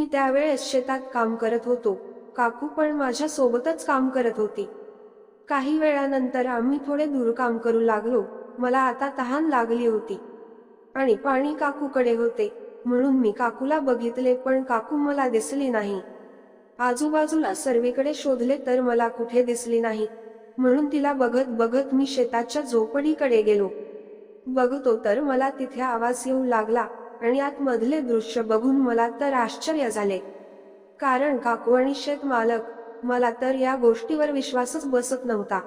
मी त्यावेळेस शेतात काम करत होतो. काकू पण माझ्या सोबतच काम करत होती. काही वेळानंतर आम्ही थोडे दूर काम करू लागलो. मला आता तहान लागली होती. आणि पाणी काकूकडे होते. म्हणून मी काकूला बघितले पण काकू मला दिसली नाही. आजूबाजूला सर्वीकडे शोधले तर मला कुठे दिसली नाही. म्हणून तिला बघत बघत मी शेताच्या झोपडीकडे गेलो. बघतो तर मला तिथे आवाज येऊ लागला. आणि आतमधले दृश्य बघून मला तर आश्चर्य झाले. कारण काकू आणि शेत मालक मला तर या गोष्टीवर विश्वासच बसत नव्हता.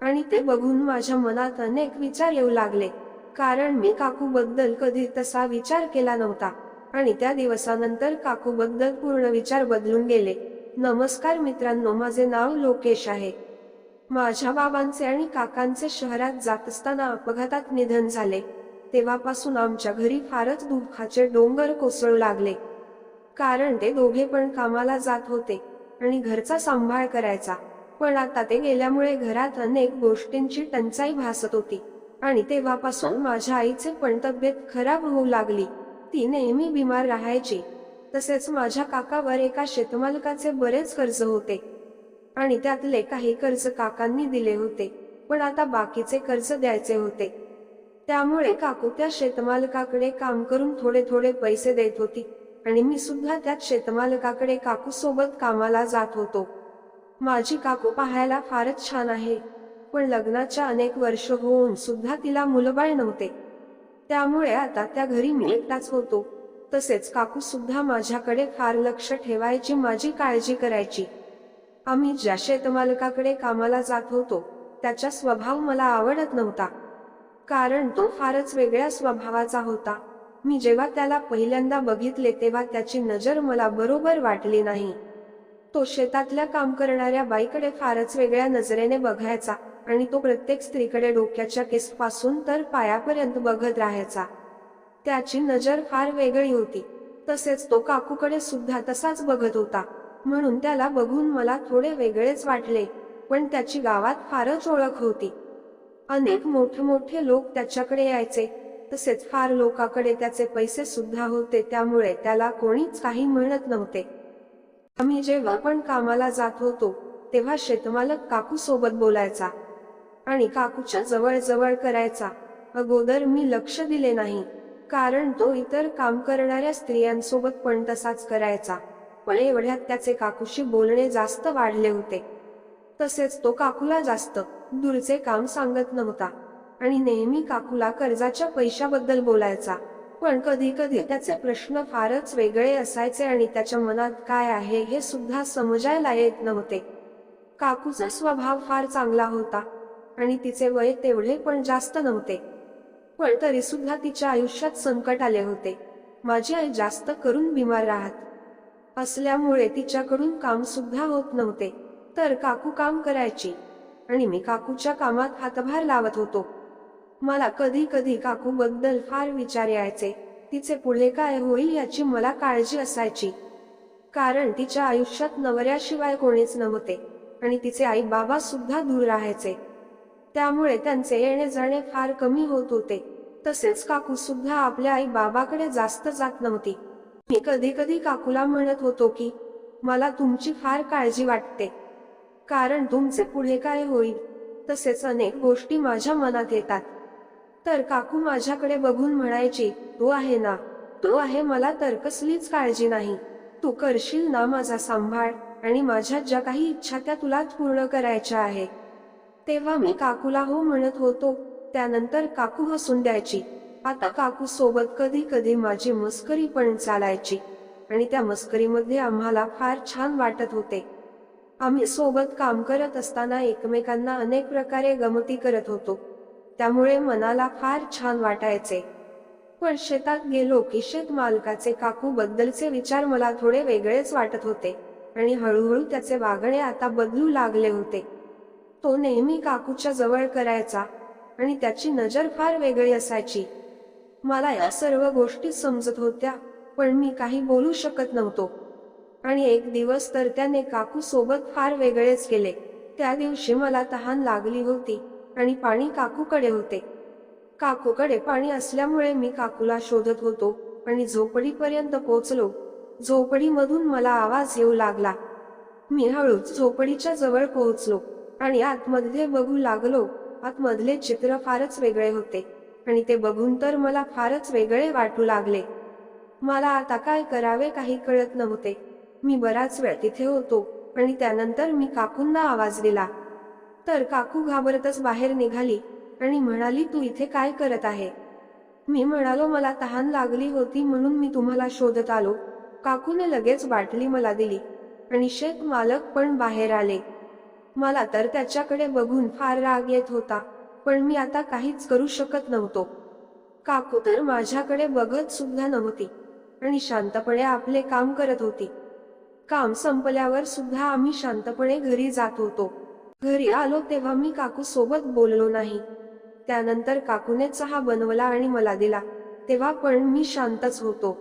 आणि ते बघून माझ्या मनात अनेक विचार येऊ लागले. कारण मी काकू बद्दल कधी तसा विचार केला नव्हता. आणि त्या दिवसानंतर काकू बद्दल पूर्ण विचार बदलून गेले. नमस्कार मित्रांनो माझे नाव लोकेश आहे. माझ्या बाबांचे आणि काकांचे शहरात जात असताना अपघातात निधन झाले. तेव्हापासून आमच्या घरी फारच दुःखाचे डोंगर कोसळू लागले. कारण ते दोघे पण कामाला जात होते आणि घरचा सांभाळ करायचा. पण आता ते गेल्यामुळे घरात अनेक गोष्टींची टंचाई भासत होती आणि तेव्हापासून माझ्या आईचे पण तब्येत खराब होऊ लागली. ती नेहमी बिमार राहायची. तसेच माझ्या काकावर एका शेतमालकाचे बरेच कर्ज होते. आणि त्यातले काही कर्ज काकांनी दिले होते. पण आता बाकीचे कर्ज द्यायचे होते. त्यामुळे काकू त्या शेतमालकाकडे काम करून थोडे थोडे पैसे देत होती आणि मी सुद्धा त्यात शेतमालकाकडे काकू सोबत कामाला जात होतो. माझी काकू पाहायला फारच छान आहे. पण लग्नाच्या अनेक वर्ष होऊन सुद्धा तिला मुलबाळ नव्हते. त्यामुळे आता त्या घरी मी एकटाच होतो. तसेच काकू सुद्धा माझ्याकडे फार लक्ष ठेवायची माझी काळजी करायची. आम्ही ज्या शेतमालकाकडे कामाला जात होतो त्याचा स्वभाव मला आवडत नव्हता. कारण तो फारच वेगळ्या स्वभावाचा होता. मी जेव्हा त्याला पहिल्यांदा बघितले तेव्हा त्याची नजर मला बरोबर वाटली नाही. तो शेतातल्या काम करणाऱ्या बाईकडे फारच वेगळ्या नजरेने बघायचा आणि तो प्रत्येक स्त्रीकडे डोक्याच्या केसपासून तर पायापर्यंत बघत राहायचा. त्याची नजर फार वेगळी होती. तसेच तो काकूकडे सुद्धा तसाच बघत होता. म्हणून त्याला बघून मला थोडे वेगळेच वाटले पण त्याची गावात फारच ओळख होती. अनेक मोठे मोठे लोक त्याच्याकडे यायचे. तसेच फार लोकांकडे त्याचे पैसे सुद्धा होते त्यामुळे त्याला कोणीच काही म्हणत नव्हते. आम्ही जेव्हा पण कामाला जात होतो तेव्हा शेतमालक काकू सोबत बोलायचा. आणि काकूच्या जवळ जवळ करायचा. अगोदर मी लक्ष दिले नाही. कारण तो इतर काम करणाऱ्या स्त्रियांसोबत पण तसाच करायचा. पण एवढ्यात त्याचे काकूशी बोलणे जास्त वाढले होते. तसेच तो काकूला जास्त दूरचे काम सांगत नव्हता. आणि नेहमी काकूला कर्जाच्या पैशाबद्दल बोलायचा. पण कधी कधी त्याचे प्रश्न फारच वेगळे असायचे आणि त्याच्या मनात काय आहे हे सुद्धा समजायला येत नव्हते. काकूचा स्वभाव फार चांगला होता. आणि तिचे वय तेवढे पण जास्त नव्हते. पण तरी सुद्धा तिच्या आयुष्यात संकट आले होते. माझी आई जास्त करून बिमार राहत. असल्यामुळे तिच्याकडून काम सुद्धा होत नव्हते. तर काकू काम करायची. आणि मी काकूच्या कामात हातभार लावत होतो. मला कधी कधी काकू बद्दल फार विचार यायचे. तिचे पुढे काय होईल याची मला काळजी असायची. कारण तिच्या आयुष्यात नवऱ्याशिवाय कोणीच नव्हते. आणि तिचे आई बाबा सुद्धा दूर राहायचे. त्यामुळे त्यांचे येणे जाणे फार कमी होत होते. तसेच काकू सुद्धा आपल्या आई बाबाकडे जास्त जात नव्हती. मी कधी कधी काकूला म्हणत होतो की मला तुमची फार काळजी वाटते. कारण तुमचे पुढे काय होईल? तसेच अनेक गोष्टी माझ्या मनात येतात. तर काकू माझ्याकडे बघून म्हणायची तो आहे ना? तो आहे मला तर कसलीच काळजी नाही. तू करशील ना माझा सांभाळ? आणि माझ्या ज्या काही इच्छा त्या तुलाच पूर्ण करायच्या आहे तेव्हा मी काकूला हो म्हणत होतो. त्यानंतर काकू हसून द्यायची. आता काकू सोबत कधी कधी माझी मस्करी पण चालायची. आणि त्या मस्करीमध्ये आम्हाला फार छान वाटत होते. आम्ही सोबत काम करत असताना एकमेकांना अनेक प्रकारे गमती करत होतो. त्यामुळे मनाला फार छान वाटायचे. पण शेतात गेलो की शेत मालकाचे काकू बद्दलचे विचार मला थोडे वेगळेच वाटत होते आणि हळूहळू त्याचे वागणे आता बदलू लागले होते. तो नेहमी काकूच्या जवळ करायचा आणि त्याची नजर फार वेगळी असायची. मला या सर्व गोष्टी समजत होत्या पण मी काही बोलू शकत नव्हतो. आणि एक दिवस तर त्याने काकू सोबत फार वेगळेच केले. त्या दिवशी मला तहान लागली होती आणि पाणी काकूकडे होते. काकूकडे पाणी असल्यामुळे मी काकूला शोधत होतो आणि झोपडीपर्यंत पोचलो झोपडीमधून मला आवाज येऊ लागला. मी हळूच झोपडीच्या जवळ पोहोचलो आणि आतमधले बघू लागलो. आतमधले चित्र फारच वेगळे होते आणि ते बघून तर मला फारच वेगळे वाटू लागले. मला आता काय करावे काही कळत नव्हते. मी बराच वेळ तिथे होतो आणि त्यानंतर मी काकूंना आवाज दिला. तर काकू घाबरतच बाहेर निघाली आणि म्हणाली तू इथे काय करत आहे? मी म्हणालो मला तहान लागली होती म्हणून मी तुम्हाला शोधत आलो. काकूने लगेच बाटली मला दिली आणि शेत मालक पण बाहेर आले. मला तर त्याच्याकडे बघून फार राग येत होता पण मी आता काहीच करू शकत नव्हतो. काकू तर माझ्याकडे बघत सुद्धा नव्हती आणि शांतपणे आपले काम करत होती. काम संपल्यावर सुद्धा आम्ही शांतपणे घरी जात होतो. घरी आलो तेव्हा मी काकू सोबत बोललो नाही. त्यानंतर काकूने चहा बनवला आणि मला दिला. तेव्हा पण मी शांतच होतो.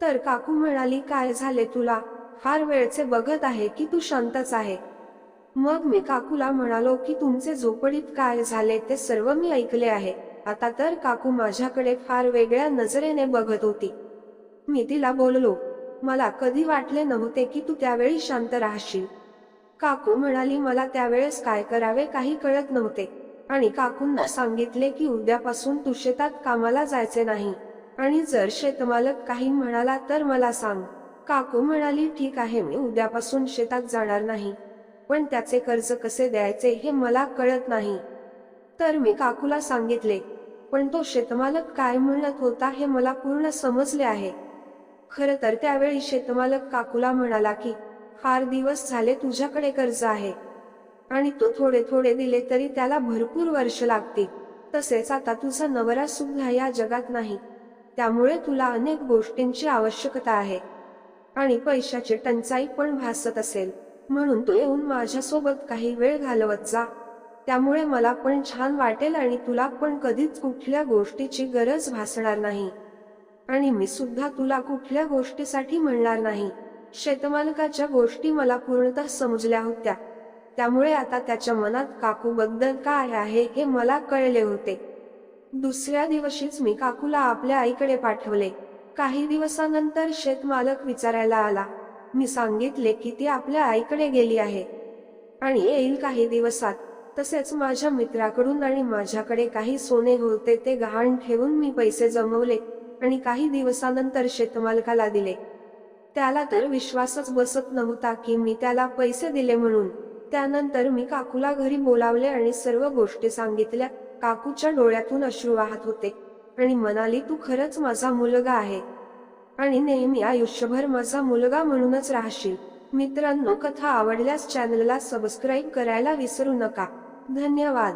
तर काकू म्हणाली काय झाले तुला? फार वेळचे बघत आहे की तू शांतच आहे. मग मी काकूला म्हणालो की तुमचे झोपडीत काय झाले ते सर्व मी ऐकले आहे. आता तर काकू माझ्याकडे फार वेगळ्या नजरेने बघत होती. मी तिला बोललो मला कधी वाटले नव्हते की तू त्यावेळी शांत राहशील. काकू म्हणाली मला त्यावेळेस काय करावे काही कळत नव्हते. आणि काकूंना सांगितले की उद्यापासून तू शेतात कामाला जायचे नाही. आणि जर शेतमालक काही म्हणाला तर मला सांग. काकू म्हणाली ठीक आहे मी उद्यापासून शेतात जाणार नाही. पण त्याचे कर्ज कसे द्यायचे हे मला कळत नाही. तर मी काकूला सांगितले पण तो शेतमालक काय म्हणत होता हे मला पूर्ण समजले आहे. खरं तर त्यावेळी शेतमालक काकूला म्हणाला की फार दिवस झाले तुझ्याकडे कर्ज आहे. आणि तू थोडे थोडे दिले तरी त्याला भरपूर वर्ष लागतील. तसेच आता तुझा नवरा सुद्धा या जगात नाही. त्यामुळे तुला अनेक गोष्टींची आवश्यकता आहे. आणि पैशाची टंचाई पण भासत असेल. म्हणून तू येऊन माझ्यासोबत काही वेळ घालवत जा. त्यामुळे मला पण छान वाटेल आणि तुला पण कधीच कुठल्या गोष्टीची गरज भासणार नाही. आणि मी सुद्धा तुला कुठल्या गोष्टीसाठी म्हणणार नाही. शेतमालकाच्या गोष्टी मला पूर्णतः समजल्या होत्या. त्यामुळे आता त्याच्या मनात काकूबद्दल काय आहे हे मला कळले होते. दुसऱ्या दिवशीच मी काकूला आपल्या आईकडे पाठवले. काही दिवसानंतर शेतमालक विचारायला आला. मी सांगितले की ती आपल्या आईकडे गेली आहे. आणि येईल काही दिवसात. तसेच माझ्या मित्राकडून आणि माझ्याकडे काही सोने होते ते गहाण ठेवून मी पैसे जमवले. आणि काही दिवसानंतर शेतमालकाला दिले. त्याला तर विश्वासच बसत नव्हता की मी त्याला पैसे दिले म्हणून. त्यानंतर मी काकूला घरी बोलावले आणि सर्व गोष्टी सांगितल्या. काकूच्या डोळ्यातून अश्रू वाहत होते. आणि म्हणाली तू खरंच माझा मुलगा आहे. आणि नेहमी आयुष्यभर माझा मुलगा म्हणूनच राहशील. मित्रांनो कथा आवडल्यास चॅनलला सबस्क्राईब करायला विसरू नका. धन्यवाद.